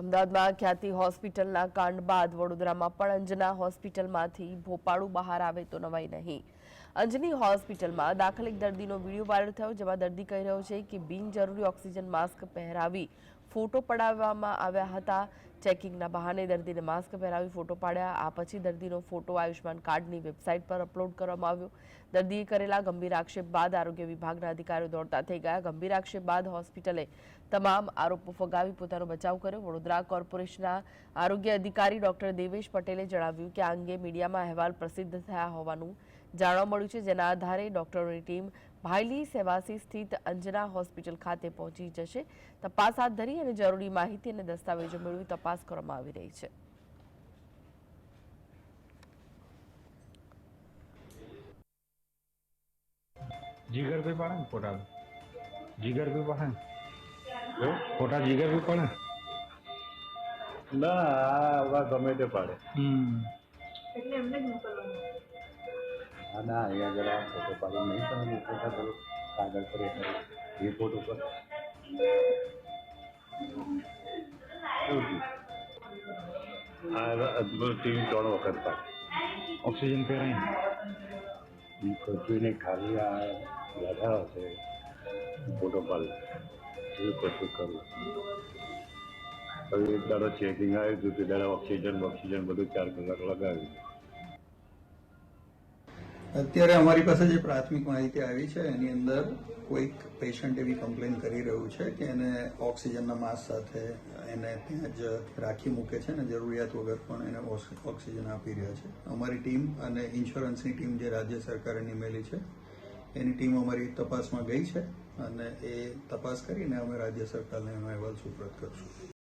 અમદાવાદમાં ખ્યાતિ હોસ્પિટલના કાંડ બાદ વડોદરામાં પણ અંજના હોસ્પિટલમાંથી ભોપાળું બહાર આવે તો નવાઈ નહીં. અંજની હોસ્પિટલમાં દાખલ એક દર્દીનો વીડિયો વાયરલ થયો જેમાં દર્દી કહી રહ્યો છે કે બિનજરૂરી ઓક્સિજન માસ્ક પહેરાવી ફોટો પડાવવામાં આવ્યા હતા. ચેકિંગના બહાને દર્દીને માસ્ક પહેરાવી ફોટો પાડ્યા. આ પછી દર્દીનો ફોટો આયુષ્માન કાર્ડની વેબસાઇટ પર અપલોડ કરવામાં આવ્યો. દર્દીએ કરેલા ગંભીર આક્ષેપ બાદ આરોગ્ય વિભાગના અધિકારીઓ દોડતા થઈ ગયા. ગંભીર આક્ષેપ બાદ હોસ્પિટલે તમામ આરોપો ફગાવી પોતાનો બચાવ કર્યો. વડોદરા કોર્પોરેશનના આરોગ્ય અધિકારી ડોક્ટર દેવેશ પટેલે જણાવ્યું કે આ અંગે મીડિયામાં અહેવાલ પ્રસિદ્ધ થયા હોવાનું જાણવા મળ્યું છે. જેના આધારે ડોક્ટરોની ટીમ ભાયલી સેવાસી સ્થિત અંજના હોસ્પિટલ ખાતે પહોંચી જશે. તપાસ હાથ ધરી અને જરૂરી માહિતી અને દસ્તાવેજો મેળવી તપાસ કરવામાં આવી રહી છે. જીગર ભી પડે ને ફોટા? જીગર ભી પડે? ફોટા જીગર ભી પડે? ના આ ગમે તે પાડે. એટલે એમને જ મોકલવાનું. ના અહીંયા જરા ફોટો પાડી નહીં તમે ફોટા કરો. કાગળ પર રિપોર્ટ ઉપર. ટીવી ત્રણ વખત પાડી. ઓક્સિજન પહેરાય ઈ કચુને ખાલી આ બેઠા હશે. ફોટો પાડી. એ કશું કરવું હવે એક દાડો ચેકિંગ આવ્યું હતું તે દાડા ઓક્સિજન ઓક્સિજન બધું ચાર કલાક લગાવ્યું. અત્યારે અમારી પાસે જે પ્રાથમિક માહિતી આવી છે, એની અંદર કોઈક પેશન્ટ એવી કમ્પ્લેન કરી રહ્યું છે કે એને ઓક્સિજનના માસ્ક સાથે એને ત્યાં જ રાખી મૂકે છે અને જરૂરિયાત વગર પણ એને ઓક્સિજન આપી રહ્યા છે. અમારી ટીમ અને ઇન્સ્યોરન્સની ટીમ જે રાજ્ય સરકારે નિમેલી છે, એની ટીમ અમારી તપાસમાં ગઈ છે અને એ તપાસ કરીને અમે રાજ્ય સરકારને એનો અહેવાલ સુપ્રત કરશું.